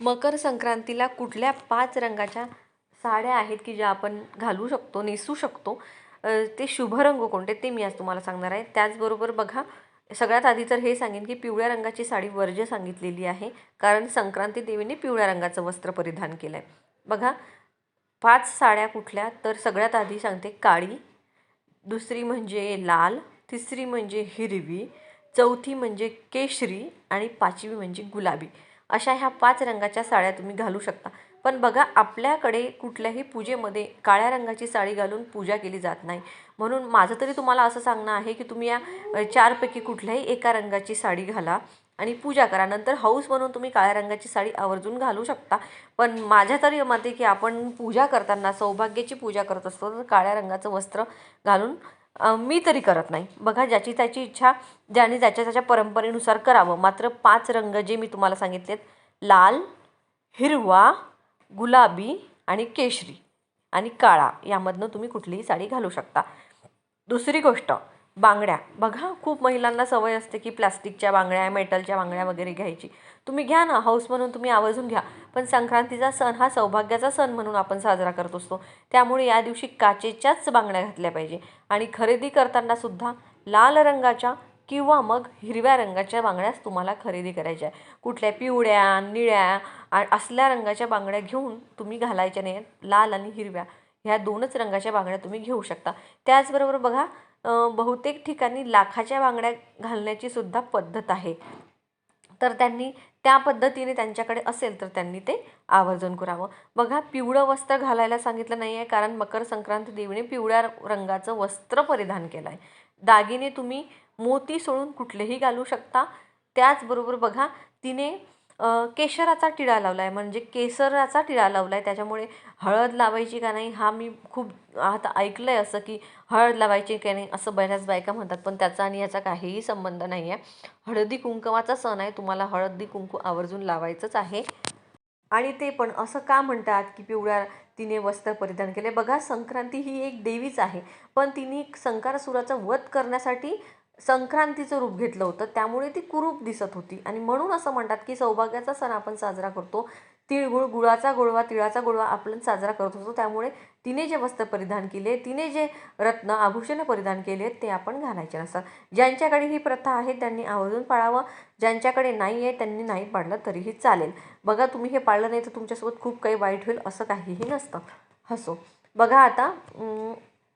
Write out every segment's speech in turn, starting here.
मकर संक्रांतीला कुठल्या पाच रंगाच्या साड्या आहेत की ज्या आपण घालू शकतो नेसू शकतो? ते शुभ रंग कोणते ते मी आज तुम्हाला सांगणार आहे. त्याचबरोबर बघा सगळ्यात आधी तर हे सांगेन की पिवळ्या रंगाची साडी वर्ज्य सांगितलेली आहे कारण संक्रांती देवीने पिवळ्या रंगाचं वस्त्र परिधान केलं आहे बघा पाच साड्या कुठल्या? तर सगळ्यात आधी सांगते काळी दुसरी म्हणजे लाल तिसरी म्हणजे हिरवी चौथी म्हणजे केशरी आणि पाचवी म्हणजे गुलाबी. अशा ह्या पाच रंगाच्या साड्या तुम्ही घालू शकता. पण बघा आपल्याकडे कुठल्याही पूजेमध्ये काळ्या रंगाची साडी घालून पूजा केली जात नाही. म्हणून माझं तरी तुम्हाला असं सांगणं आहे की तुम्ही या चारपैकी कुठल्याही एका रंगाची साडी घाला आणि पूजा करा. नंतर हौस म्हणून तुम्ही काळ्या रंगाची साडी आवर्जून घालू शकता. पण माझ्या तरी मते की आपण पूजा करताना सौभाग्याची पूजा करत असतो तर काळ्या रंगाचं वस्त्र घालून मी तरी करत नाही. बघा ज्याची त्याची इच्छा ज्याने ज्याच्या त्याच्या परंपरेनुसार करावं. मात्र पाच रंग जे मी तुम्हाला सांगितलेत लाल हिरवा गुलाबी आणि केशरी आणि काळा यामधनं तुम्ही कुठलीही साडी घालू शकता. दुसरी गोष्ट बांगड्या. बघा खूप महिलांना सवय असते की प्लास्टिकच्या बांगड्या मेटलच्या बांगड्या वगैरे घ्यायची. तुम्ही घ्या ना हाऊस म्हणून तुम्ही आवर्जून घ्या. पण संक्रांतीचा सण हा सौभाग्याचा सण म्हणून आपण साजरा करत असतो. त्यामुळे या दिवशी काचेच्याच बांगड्या घातल्या पाहिजे. आणि खरेदी करताना सुद्धा लाल रंगाच्या किंवा मग हिरव्या रंगाच्या बांगड्याच तुम्हाला खरेदी करायच्या. आहे कुठल्या पिवळ्या निळ्या असल्या रंगाच्या बांगड्या घेऊन तुम्ही घालायच्या नाही. लाल आणि हिरव्या. ह्या दोनच रंगाच्या बांगड्या तुम्ही घेऊ शकता. त्याचबरोबर बघा बहुतेक ठिकाणी लाखाच्या बांगड्या घालण्याची सुद्धा पद्धत आहे. तर त्यांनी त्या पद्धतीने त्यांच्याकडे असेल तर त्यांनी ते आवर्जन करावं. बघा पिवळं वस्त्र घालायला सांगितलं नाही आहे कारण मकर संक्रांती देवीने पिवळ्या रंगाचं वस्त्र परिधान केलं आहे दागिने तुम्ही मोती सोडून कुठलेही घालू शकता. त्याचबरोबर बघा तिने केशराचा टिळा लावला आहे म्हणजे केसराचा टिळा लावला आहे त्याच्यामुळे हळद लावायची का नाही हा मी खूप आता ऐकलं आहे असं की हळद लावायची का नाही असं बऱ्याच बायका म्हणतात. पण त्याचा आणि याचा काहीही संबंध नाही आहे हळदी कुंकवाचा सण आहे. तुम्हाला हळदी कुंकू आवर्जून लावायचंच आहे. आणि ते पण असं का म्हणतात की पिवळ्या तिने वस्त्र परिधान केले? बघा संक्रांती ही एक देवीच आहे. पण तिने संकारासुराचा वध करण्यासाठी संक्रांतीचं रूप घेतलं होतं त्यामुळे ती कुरूप दिसत होती. आणि म्हणून असं म्हणतात की सौभाग्याचा सण आपण साजरा करतो. तिळगुळ गुळाचा गोळवा तिळाचा गोळवा आपण साजरा करत होतो. त्यामुळे तिने जे वस्त्र परिधान केले तिने जे रत्न आभूषणं परिधान केले ते आपण घालायचे नसतात. ज्यांच्याकडे ही प्रथा आहे त्यांनी आवर्जून पाळावं. ज्यांच्याकडे नाही आहे त्यांनी नाही पाळलं तरीही चालेल. बघा तुम्ही हे पाळलं नाही तर तुमच्यासोबत खूप काही वाईट होईल असं काहीही नसतं. हसो. बघा आता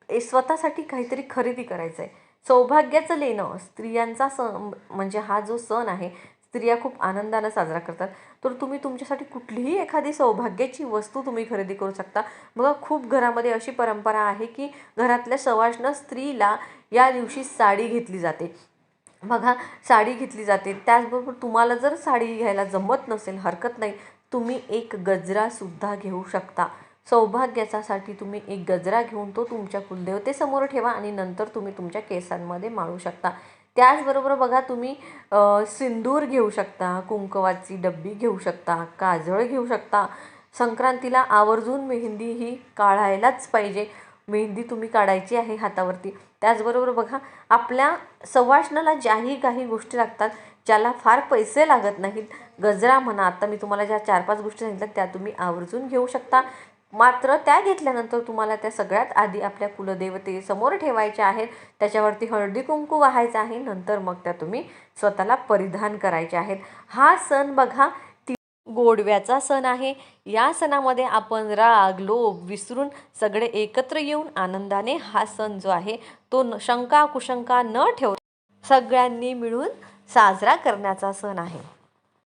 ए- स्वतःसाठी काहीतरी खरेदी करायचं आहे सौभाग्याचं लेणं स्त्रियांचा सण म्हणजे हा जो सण आहे स्त्रिया खूप आनंदानं साजरा करतात. तर तुम्ही तुमच्यासाठी कुठलीही एखादी सौभाग्याची वस्तू तुम्ही खरेदी करू शकता. बघा खूप घरामध्ये अशी परंपरा आहे की घरातल्या सवाष्ण स्त्रीला या दिवशी साडी घेतली जाते. बघा साडी घेतली जाते. त्याचबरोबर तुम्हाला जर साडी घ्यायला जमत नसेल हरकत नाही तुम्ही एक गजरासुद्धा घेऊ शकता. सौभाग्याच्यासाठी तुम्ही एक गजरा घेऊन तो तुमच्या कुलदेवतेसमोर ठेवा आणि नंतर तुम्ही तुमच्या केसांमध्ये माळू शकता. त्याचबरोबर बघा तुम्ही सिंदूर घेऊ शकता कुंकवाची डब्बी घेऊ शकता काजळ घेऊ शकता. संक्रांतीला आवर्जून मेहंदी ही काढायलाच पाहिजे. मेहंदी तुम्ही काढायची आहे हातावरती. त्याचबरोबर बघा आपल्या सवाष्णाला ज्याही काही गोष्टी लागतात ज्याला फार पैसे लागत नाहीत गजरा म्हणा आता मी तुम्हाला ज्या चार पाच गोष्टी सांगितल्या त्या तुम्ही आवर्जून घेऊ शकता. मात्र त्या घेतल्यानंतर तुम्हाला त्या सगळ्यात आधी आपल्या कुलदेवतेसमोर ठेवायच्या आहेत. त्याच्यावरती हळदी कुंकू वाहायचं आहे. नंतर मग त्या तुम्ही स्वतःला परिधान करायचे आहेत. हा सण बघा ती गोडव्याचा सण आहे. या सणामध्ये आपण राग लोभ विसरून सगळे एकत्र येऊन आनंदाने हा सण जो आहे तो न- शंका कुशंका न ठेवता सगळ्यांनी मिळून साजरा करण्याचा सण आहे.